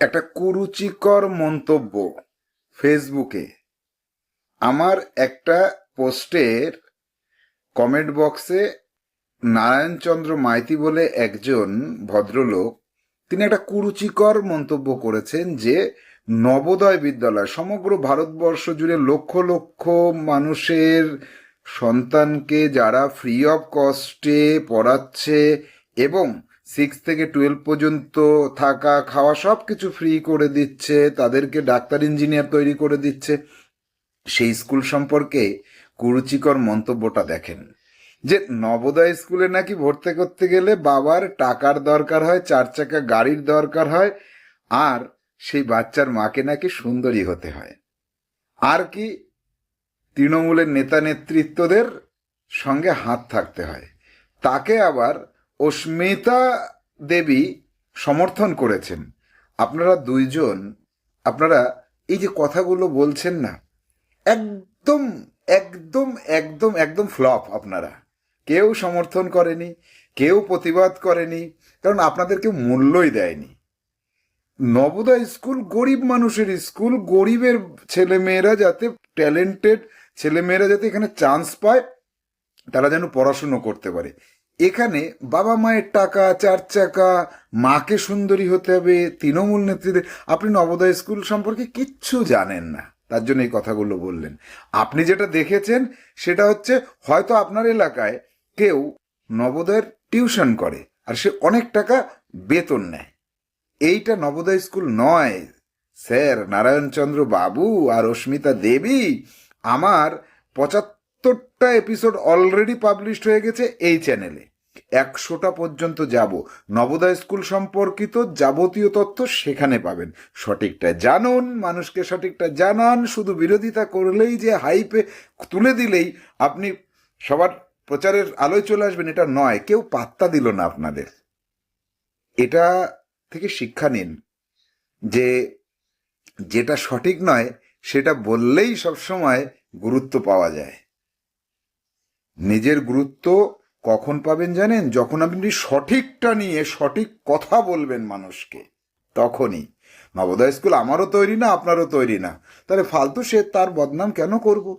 একটা কুরুচিকর মন্তব্য ফেসবুকে। আমার একটা পোস্টের কমেন্ট বক্সে নারায়ণচন্দ্র মাইতি বলে একজন ভদ্রলোক, তিনি একটা কুরুচিকর মন্তব্য করেছেন যে, নবোদয় বিদ্যালয়, সমগ্র ভারতবর্ষ জুড়ে লক্ষ লক্ষ মানুষের সন্তানকে যারা ফ্রি অফ কস্টে পড়াচ্ছে এবং সিক্স থেকে টুয়েলভ পর্যন্ত থাকা খাওয়া সব কিছু ফ্রি করে দিচ্ছে, তাদেরকে ডাক্তার ইঞ্জিনিয়ার তৈরি করে দিচ্ছে। সেই স্কুল সম্পর্কে কুরুচিকর মন্তব্যটা দেখেন। যে নবোদয় স্কুলে নাকি ভর্তি করতে গেলে বাবার টাকার দরকার হয়, চার চাকা গাড়ির দরকার হয়, আর সেই বাচ্চার মাকে নাকি সুন্দরী হতে হয়। আর কি তৃণমূলের নেতা নেতৃত্বদের সঙ্গে হাত থাকতে হয়। তাকে আবার অস্মিতা দেবী সমর্থন করেছেন। আপনারা দুইজন, আপনারা এই যে কথাগুলো বলছেন না, একদম একদম একদম একদম ফ্লপ আপনারা। কেউ সমর্থন করেনি, কেউ প্রতিবাদ করেনি, কারণ আপনাদের কেউ মূল্যই দেয়নি। নবোদয় স্কুল গরিব মানুষের স্কুল, গরিবের ছেলেমেয়েরা যাতে ট্যালেন্টেড ছেলেমেয়েরা যাতে এখানে চান্স পায়, তারা যেন পড়াশুনো করতে পারে। এখানে বাবা মায়ের টাকা, চার চাকা, মাকে সুন্দরী হতে হবে, তৃণমূল নেত্রীদের। আপনি নবোদয় স্কুল সম্পর্কে কিচ্ছু জানেন না। তার জন্য এই কথাগুলো বললেন। আপনি যেটা দেখেছেন, সেটা হচ্ছে হয়তো আপনার এলাকায় কেউ নবোদয়ের টিউশন করে আর সে অনেক টাকা বেতন নেয়। এইটা নবোদয় স্কুল নয়। স্যার নারায়ণচন্দ্র বাবু আর অস্মিতা দেবী আমার পঁচাত্তরটা এপিসোড অলরেডি পাবলিশড হয়ে গেছে এই চ্যানেলে একশোটা পর্যন্ত যাব। নবোদয় স্কুল সম্পর্কিত যাবতীয় তথ্য সেখানে পাবেন। সঠিকটা জানুন, মানুষকে সঠিকটা জানান, শুধু বিরোধিতা করলেই যে হাইপে তুলে দিলেই আপনি সবার প্রচারের আলোয় চলে আসবেন, এটা নয়। কেউ পাত্তা দিল না আপনাদের। এটা থেকে শিক্ষা নিন যে যেটা সঠিক নয়, সেটা বললেই সবসময় গুরুত্ব পাওয়া যায়। নিজের গুরুত্ব কখন পাবেন জানেন? যখন আপনি সঠিকটা নিয়ে, সঠিক কথা বলবেন মানুষকে, তখনই। নবোদয় স্কুল আমারও তৈরি না, আপনারও তৈরি না। তাহলে ফালতু সে তার বদনাম কেন করব?